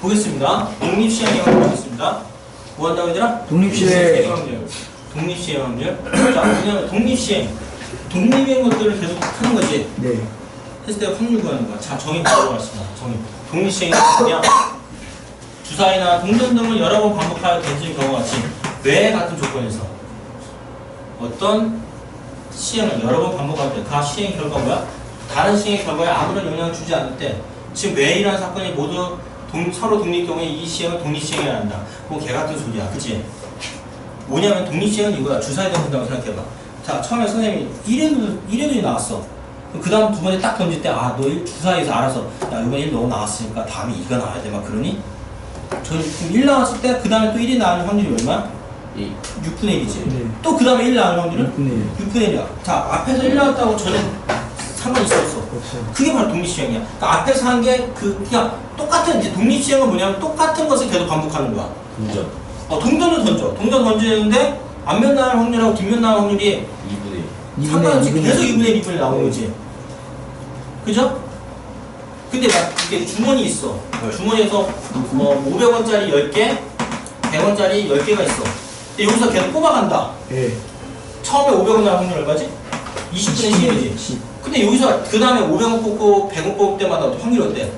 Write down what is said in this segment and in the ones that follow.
보겠습니다. 독립시행의 확률 보겠습니다. 뭐 한다고 얘들아? 독립시행. 확률. 독립시행 확률. 자, 그냥 독립시행. 독립인 것들을 계속 하는 거지. 네. 했을 때 확률 구하는 거야. 자, 정의 바로 하시다. 정의. 독립시행이 뭐냐? 주사위나 동전 등을 여러 번 반복하여 던질 경우와 같이 왜 같은 조건에서 어떤 시행을 여러 번 반복할 때그 시행 결과 뭐야? 다른 시행의 결과에 아무런 영향을 주지 않을 때 지금 왜이라는 사건이 모두 동- 서로 독립 경우에 이 시행을 독립시행해야 한다. 그건 개 같은 소리야. 그치? 뭐냐면 독립시행은 이거야. 주사위 던진다고 생각해봐. 자, 처음에 선생님이 1회도, 1회도 나왔어. 그 다음 두 번에 딱 던질 때, 아, 너 일- 주사위에서 알아서, 야, 이번 1 너무 나왔으니까 다음에 2가 나와야 돼. 막 그러니? 저 지금 1 나왔을 때, 그 다음에 또 1이 나오는 확률이 얼마야? 이 6분의 1이지. 네. 또그 다음에 1 나오는 확률은? 6분의 1. 6분의 1이야. 자, 앞에서 1 나왔다고 전에 상관이 있어 없어? 그게 바로 독립시행이야. 그러니까 앞에서 한 게 그, 그냥 똑같은, 이제 독립시행은 뭐냐면 똑같은 것을 계속 반복하는 거야. 동전 어, 동전을 던져. 동전 던지는데 앞면 나올 확률하고 뒷면 나올 확률이 2분의 2분의 상관없이 2분의 계속 2분의 1분이 나오는 거지. 그죠? 근데 막 이게 주머니 있어. 네. 주머니에서 어, 500원짜리 10개, 100원짜리 10개가 있어. 근데 여기서 계속 뽑아간다. 네. 처음에 500원 나올 확률 얼마지? 20분의 10이지. 10. 근데 여기서 그 다음에 500원 뽑고 100원 뽑을 때마다 확률이 어때?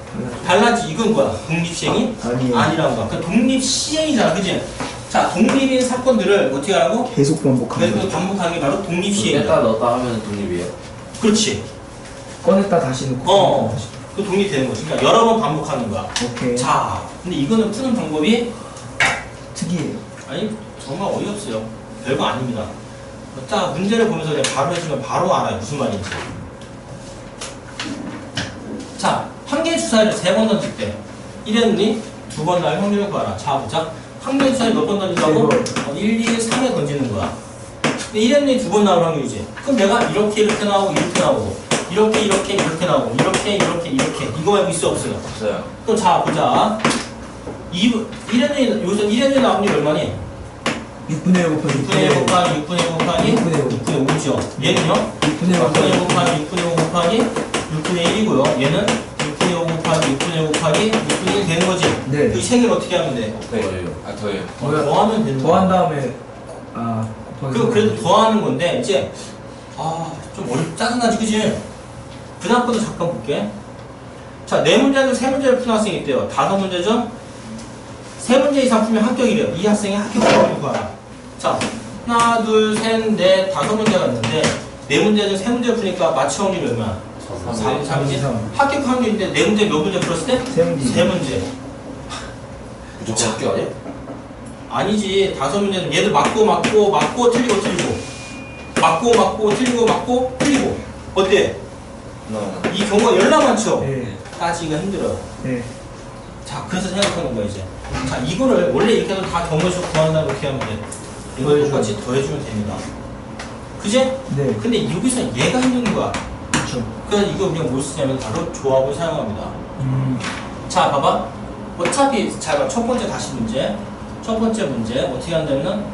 달라지. 이건 뭐야? 독립시행이? 아니에요. 아니라는 거야. 그러니까 독립시행이잖아. 그지? 자, 독립인 사건들을 어떻게 하라고? 계속 반복하는 그래서 거. 반복하는 게 바로 독립시행이야. 뺐다 넣었다 하면 독립이에요 그렇지. 꺼냈다 다시 넣고. 어. 꺼냈다 다시. 그 독립되는 거지. 그러니까 여러 번 반복하는 거야. 오케이. 자, 근데 이거는 푸는 방법이 특이해요. 아니 정말 어이없어요. 별거 아닙니다. 자, 문제를 보면서 그냥 바로 해주면 바로 알아요. 무슨 말인지. 자, 한 개의 주사위를 세 번 던질 때 1했니? 두번 날 확률을 구하라. 자, 보자. 한 개의 주사위 몇 번 던진다고? 어, 1, 2, 3에 던지는 거야. 근데 1했니? 두번 나올 확률이지. 그럼 내가 이렇게 이렇게 나오고 이렇게 나오고 이렇게 이렇게 이렇게 나오고 이렇게 이렇게 이렇게 이거 말고 있어 없어요? 없어요 그럼 자 보자. 2, 1했니? 여기서 1했니 나온 게 얼마니? 6분의 1 곱하기 6분의 1 곱하기 6분의 1 곱하기 6분의 5. 6분의 5죠. 얘는요? 6분의 1 6분의 1 곱하기 곱하기 6분의 5 곱하기 6분의 1이고요. 얘는 6 분의 5 곱하기 6분의 5 곱하기 6분의 1 되는 거지. 네. 그세 개를 어떻게 하면 돼? 더해요 아 더해요 어? 더하면 되는 더한 거야. 다음에 아 곱하기 그 그래도 더하는 건데 이제 아좀 어렵 짜증나지 그지? 그 다음 것도 잠깐 볼게. 자, 네 문제는 세 문제를 푼 학생이 있대요. 다섯 문제죠? 세 문제 이상 풀면 합격이래요. 이 학생이 합격 확률 구하라. 자, 하나, 둘, 셋, 넷, 다섯 문제가 있는데 네 문제 중세 문제 푸니까 맞춰 확률이 얼마야? 3, 3, 3, 삼. 합격 확률인데 네 문제 몇 문제 풀었을 때? 세 문제. 세 문제. 무조건 학교 아니야? 아니지. 다섯 문제 중 얘들 맞고 맞고 맞고 틀리고 틀리고 맞고 맞고 틀리고 맞고 틀리고 어때? 하나 이 경우가 열나 많죠? 네. 따지기가 힘들어요. 네. 자, 그래서 생각하는 거야, 이제. 자, 이거를 원래 이렇게 해도 다 경험에서 구한다고 이렇게 하면 돼. 이걸 똑같이 더해주면 됩니다. 그지? 네. 근데 여기서 얘가 힘든 거야. 그렇죠. 그래서 이거 우리가 뭘 쓰냐면 바로 조합을 사용합니다. 음. 자, 봐봐. 어차피, 잘 봐. 첫 번째 다시 문제. 첫 번째 문제. 어떻게 한다면은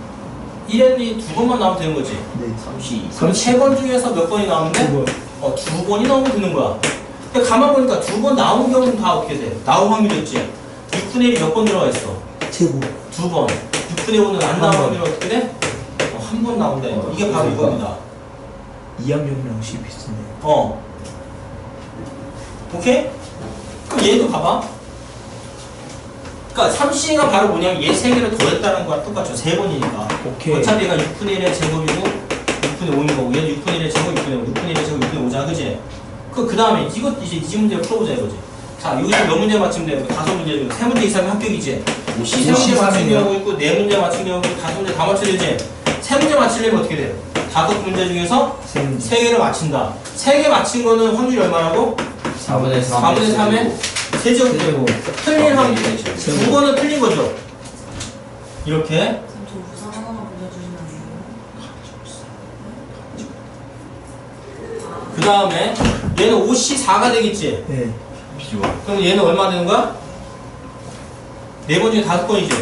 1N이 두 번만 나오면 되는 거지. 네. 32 그럼 세 번 중에서 몇 번이 나오는데? 두 번. 어, 두 번이 나오면 되는 거야. 근데 가만 보니까 두 번 나온 경우는 다 어떻게 돼? 나올 확률이 있지? 6분의 1이 몇 번 들어가 있어? 제곱. 두 번. 6분의 5는 안한 나온 번. 확률이 어떻게 돼? 어, 한 번 나온다. 이게 바로 이겁니다. 2학년이랑 10 비슷하네요. 어. 오케이? 그럼 얘도 봐봐. 그러니까 3C가 바로 뭐냐면 얘 세 개를 더했다는 거랑 똑같죠. 세 번이니까. 오케이. 어차피 얘가 6분의 1의 제곱이고 6분의 5인 거고 얘도 6분의 1의 제곱 6분의 5, 6분의 1의 제곱 6분의 5자 그지? 그, 그 다음에 이것 이제 이 문제를 풀어보자 이거지. 자, 여기서 몇 문제 맞추면 돼요? 다섯 문제 중에 세 문제 이상이면 합격이지. 세 문제 맞추는 53 이요. 경우고 있고 네 문제 맞추는 경우고 있고 다섯 문제 다 맞춰야 되지. 세 문제 맞추려면 어떻게 돼요? 다섯 문제 중에서 세 개를 맞힌다. 세 개 맞힌 거는 확률이 얼마라고? 4분의 3 4분의 3의 세제곱 세제곱. 틀린 확률 세제곱. 두 번은 틀린 거죠. 이렇게 그럼 저 우산 하나만 보내주시면 안 돼요? 그 다음에 얘는 5C4가 되겠지. 네. 그럼 얘는 얼마 되는 거야? 네 번 중에 다섯 번이죠.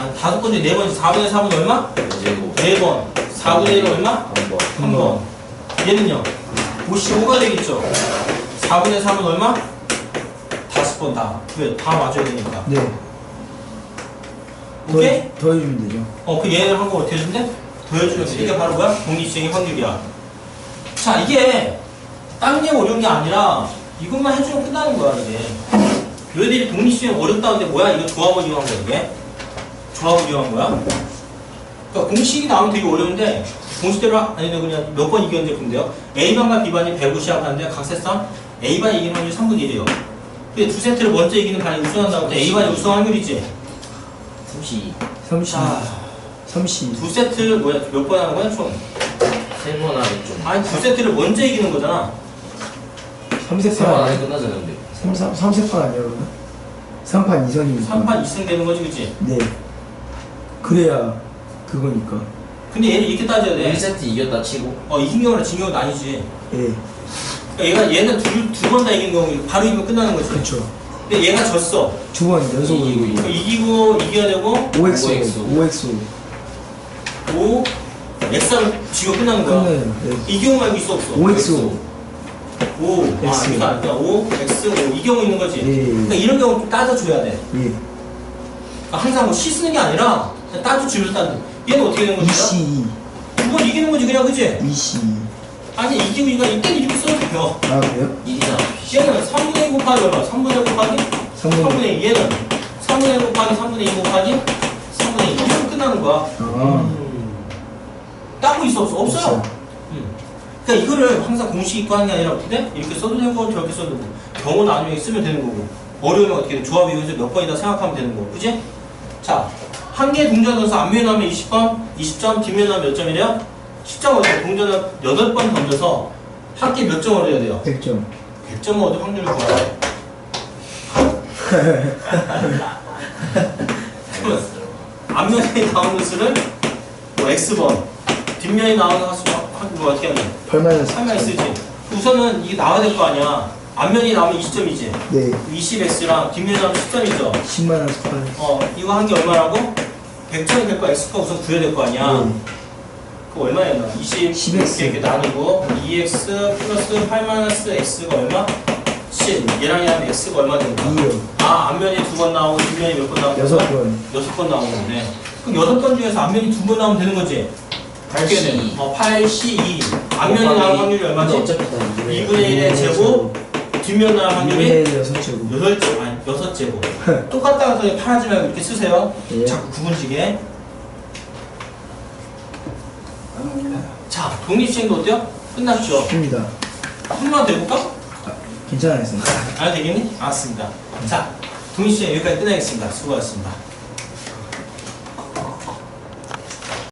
아, 다섯 번 중에 네 번이지. 4분의 4분 얼마? 제곱 네 번. 4분의 1은 얼마? 한번 한 번. 얘는요? 55가 되겠죠. 4분의 3은 얼마? 다섯 X번 다. 왜? 다 맞아야 되니까. 네. 오케이? 더, 더해주면 되죠. 어, 그 얘를 한거 어떻게 해준대? 더해주면 돼. 이게 바로 뭐야? 독립시행의 확률이야. 자, 이게 딴게 어려운 게 아니라 이것만 해주면 끝나는 거야, 이게. 너희들이 독립시행 어렵다는데 뭐야? 이거 조합을 이용한 거야, 이게. 조합을 이용한 거야. 그러니까 공식이 나오면 되게 어려운데 공식대로 아니면 그냥 몇 번 이겼는데 근데요. A반과 B반이 150 시작하는데 각세상 A반이 이기는 확률이 3분의 1이에요. 근데 두 세트를 먼저 이기는 반이 우승한다고 할 때 A반이 우승 확률이지. 32 30. 자, 30. 두 세트를 뭐야? 몇 번 하는 거야, 총? 세번 안에 좀 아니 두 세트를 먼저 이기는 거잖아. 3세판 세번 안에? 끝나잖아요 근데 3, 3, 3세판 아니에요, 그러면? 3판 2선이니까. 3판 2승 되는 거지, 그치? 네. 그래야 그거니까. 근데 얘를 이렇게 따져야 돼. 1세트 이겼다 치고 어, 이긴 경우랑 진 경우는 아니지. 예. 그러니까 얘가 얘는 두 번 다 이긴 경우 바로 이기면 끝나는 거지. 그쵸. 근데 얘가 졌어. 두 번 연속으로. 이기고 이기고. 이기고 이겨야 되고 5X. OXO. 5X. 5 X하면 지고 끝나는 거야. 끝나요. 네. 이 경우 말고 있어 없어. 5X. 5 아, X. 이거 아니야. 5 X 5 이 경우 있는 거지. 예. 그러니까 이런 경우 좀 따져 줘야 돼. 예. 그러니까 항상 뭐 시 쓰는 게 아니라 따져주면서 따져. 얘는 어떻게 되는 거지? 2C. 두번 이기는 거지 그냥 그지? 2C. 아니 이기고 이거 이때는 이렇게 써도 돼요. 아, 그래요? 1이잖아 얘는 3분의 1 곱하기 얼마? 3분의 1 곱하기? 3분. 3분의 1 얘는 3분의 1 곱하기 3분의 2 곱하기 3분의 2 이러면 끝나는 거야 아. 따고 있어 없어? 없어요. 음. 그러니까 이거를 항상 공식 있고 하는 게 아니라 어떻게 돼? 이렇게 써도 되고 저렇게 써도 되고 경우 나중에 쓰면 되는 거고 어려우면 어떻게 돼? 조합 이용해서 몇 번이다 생각하면 되는 거고 그지? 자, 한 개 동전 넣어서 앞면에 나오면 20번, 20점, 뒷면에 나오면 몇 점이래요? 10점 얻어 동전을 8번 던져서 한개몇점 얻어야 돼요? 100점. 100점 얻을 확률을 구하라 그러면 앞면에 나오는 수를 뭐 X번 뒷면에 나오는 수뭐 어떻게 하냐 8만원. 3명 쓰지 우선은 이게 나와야 될 거 아니야 앞면이 나오면 20점이지 네. 20X랑 뒷면이 나오면 10점이죠 10만원 스파이. 어 이거 한 게 얼마라고? 100점이 될 거 X가 우선 구해야 될 거 아니야 네. 그 얼마야 나? 20 10X. 이렇게 나누고 2X 플러스 8 마이너스 X가 얼마? 10 얘랑 얘랑 X가 얼마 된다? 2요. 아 앞면이 두 번 나오고 뒷면이 몇 번 나오고? 여섯 번. 여섯 번 나오는 거네 그럼 여섯 번 중에서 앞면이 두 번 나오면 되는 거지? 82 어, 8, 10, 2 앞면이 나올 확률이 얼마지? 어차피 다 2분의 2분의 1의 제곱 뒷면 나올 확률이 2분의 6 제곱. 여덟 제곱 아니 여섯 제곱 똑같다고 해서 파하지 말고 이렇게 쓰세요 예. 자꾸 구분지게 자 독립시행도 어때요? 끝났죠? 입니다. 한 번만 더 해볼까? 괜찮아요, 선생님. 아 되겠니? 알았습니다 자 독립시행 여기까지 끝내겠습니다 수고하셨습니다